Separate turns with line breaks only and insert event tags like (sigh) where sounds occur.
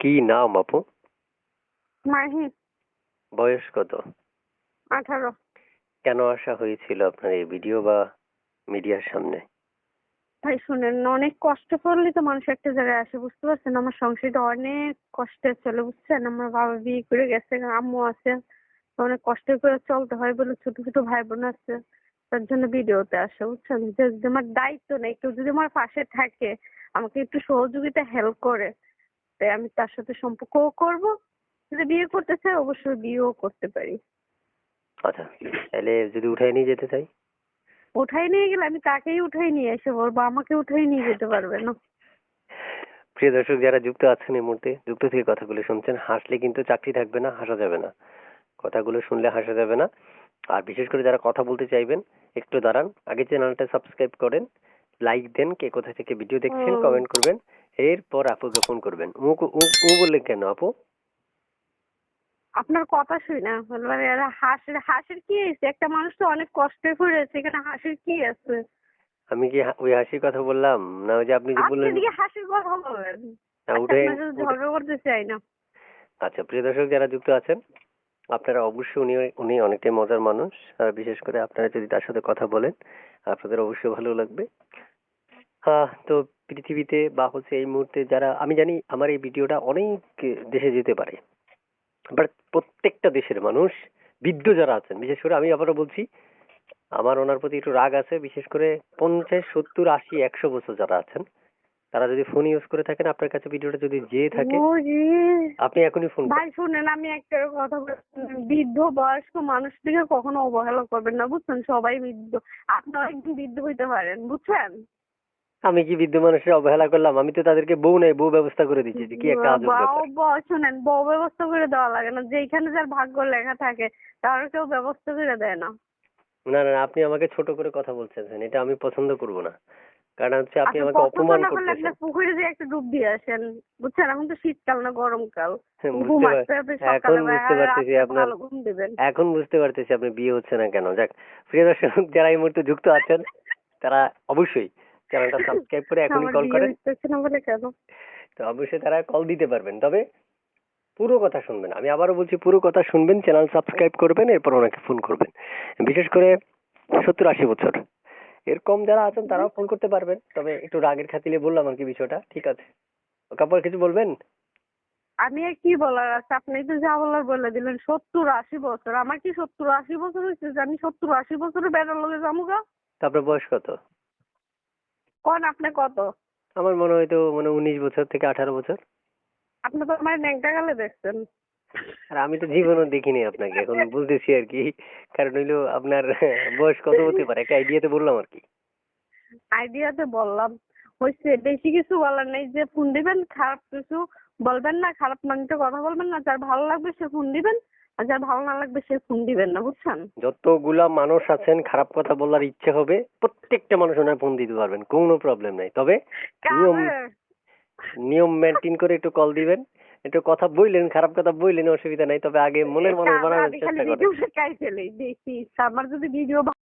কি নাম আপু?
মাহি।
বয়স কত?
আঠারো।
কেন আসা হয়েছিল আপনার এই ভিডিও বা মিডিয়ার সামনে?
ভাই শুনেন অনেক কষ্ট করলে তো মানুষ একটা জায়গায় আসে বুঝতে পারছেন? আমার সংসারটা অনেক কষ্টের চলে বুঝছেন? আমার বাবা বিয়ে করে গেছে আম্মু আছে। অনেক কষ্ট করে চলতে হয় বলে ছোট ছোট ভাই বোন আছে। তার জন্য ভিডিওতে আসে বুঝছেন? যে আমার দায়িত্ব নেই কেউ যদি আমার পাশে থাকে আমাকে একটু সহযোগিতা হেল্প করে। তাই আমি তার সাথে সম্পর্কও করব। যদি বিয়ে করতে চাই অবশ্যই বিয়েও করতে পারি।
আচ্ছা তাহলে যদি উঠাই নিয়ে যেতে চাই?
উঠাই নিয়ে গেলে আমি তাকেই উঠাই নিয়ে এসে বলব আমাকে উঠাই নিয়ে যেতে পারবে না।
প্রিয় দর্শক যারা যুক্ত আছেন এই মুহূর্তে যুক্ত থেকে কথাগুলো শুনছেন হাসলে কিন্তু চাকরি থাকবে না হাসা যাবে না। কথাগুলো শুনলে হাসা যাবে না। আর বিশেষ করে যারা কথা বলতে চাইবেন একটু দাঁড়ান। আগে চ্যানেলটা সাবস্ক্রাইব করেন লাইক দেন কে কোথা থেকে ভিডিও দেখছেন কমেন্ট করবেন। এরপর আপুকে ফোন করবেন উ- উ বললেন কেন আপু?
আপনার কথা শুই না এরা হাসির হাসির কি হয়েছে? একটা মানুষ তো অনেক কষ্টে পড়েছে এখানে হাসির কি আছে?
আমি কি ওই হাসির কথা বললাম? না ওই যে আপনি যে
আপনি
বললেন
এদিকে হাসির কথা বলবেন
না, উঠে
ঝগড়া করতে চাই না।
আচ্ছা প্রিয় দর্শক যারা যুক্ত আছেন আপনারা অবশ্যই উনি উনি অনেকটাই মজার মানুষ। আর বিশেষ করে আপনারা যদি তার সাথে কথা বলেন আপনাদের অবশ্যই ভালো লাগবে। হ্যাঁ তো পৃথিবীতে বা হচ্ছে এই মুহূর্তে যারা আমি জানি আমার এই ভিডিওটা অনেক দেশে যেতে পারে বাট প্রত্যেকটা দেশের মানুষ বৃদ্ধ যারা আছেন বিশেষ করে আমি আবারও বলছি আমার ওনার প্রতি একটু রাগ আছে বিশেষ করে পঞ্চাশ সত্তর আশি একশো বছর যারা আছেন তারা যদি ফোন ইউজ করে থাকেন আপনার কাছে ভিডিওটা যদি যেয়ে থাকে আপনি এখনই ফোন
ভাই শুনেন আমি একটা কথা বৃদ্ধ বয়স্ক মানুষদেরকে কখনো অবহেলা করবেন না বুঝছেন? সবাই বৃদ্ধ আপনি একদিন বৃদ্ধ হইতে পারেন বুঝছেন?
আমি কি বৃদ্ধ মানুষের অবহেলা করলাম আমি তো তাদেরকে বউ নেই বউ ব্যবস্থা করে দিচ্ছি কি একটা আজব ব্যাপার।
শুনেন বউ ব্যবস্থা করে দেওয়া লাগে না যেখানে যার ভাগ্য লেখা থাকে তার কেউ ব্যবস্থা করে দেয় না।
না না আপনি আমাকে ছোট করে কথা বলছেন এটা আমি পছন্দ করব না। কারণ হচ্ছে আপনি
আচ্ছা,
আমাকে অপমান করতেছেন।
পুকুরে যে একটা ডুব দিয়ে আসেন বুঝছেন এখন তো শীতকাল না গরমকাল।
হ্যাঁ, এখন বুঝতে পারতেছি আপনার এখন বুঝতে পারতেছি আপনি বিয়ে হচ্ছে না কেন। যাক প্রিয় দর্শক যারা এই মুহূর্তে যুক্ত আছেন তারা অবশ্যই চ্যানেলটা সাবস্ক্রাইব (laughs) করে এখনই কল করেন তো অবশ্যই তারা কল দিতে পারবেন। তবে পুরো কথা শুনবেন। আমি আবারও বলছি পুরো কথা শুনবেন চ্যানেল সাবস্ক্রাইব করবেন এরপর ওনাকে ফোন করবেন। বিশেষ করে সত্তর আশি বছর। এরকম যারা আছেন তারাও ফোন করতে পারবেন। তবে একটু রাগের খাতিলে বললাম আর কি বিষয়টা। ঠিক আছে? কাপড় কিছু বলবেন?
আমি আর কি বলার আছে? আপনি তো যা বলার বলে দিলেন সত্তর আশি বছর। আমার কি সত্তর আশি বছর হয়েছে যে আমি সত্তর আশি বছরের বেড়ার লগে যাব গা।
তারপরে বয়স কত?
কোন আপনি কত?
আমার মনে হয় তো মানে উনিশ বছর থেকে আঠারো বছর।
আপনি তো আমার ন্যাংটা গালে দেখছেন।
আর আমি তো জীবনও দেখিনি আপনাকে এখন বলতেছি আর কি। কারণ হইল আপনার বয়স কত হতে পারে? একটা আইডিয়াতে বললাম আর কি।
আইডিয়াতে বললাম। হয়েছে বেশি কিছু বলার নেই যে ফোন দিবেন খারাপ কিছু বলবেন না খারাপ মানুষের কথা বলবেন না যার ভালো লাগবে সে ফোন দিবেন। আর যার ভালো না লাগবে সে ফোন দিবেন না বুঝছেন?
যতগুলা মানুষ আছেন খারাপ কথা বলার ইচ্ছে হবে প্রত্যেকটা মানুষ ওনার ফোন দিতে পারবেন কোনো প্রবলেম নাই। তবে নিয়ম নিয়ম মেনটেন করে একটু কল দিবেন একটু কথা বললেন খারাপ কথা বললেন অসুবিধা নাই তবে আগে মনের মানুষ বানানোর চেষ্টা করেন।
দেখি আমার যদি ভিডিও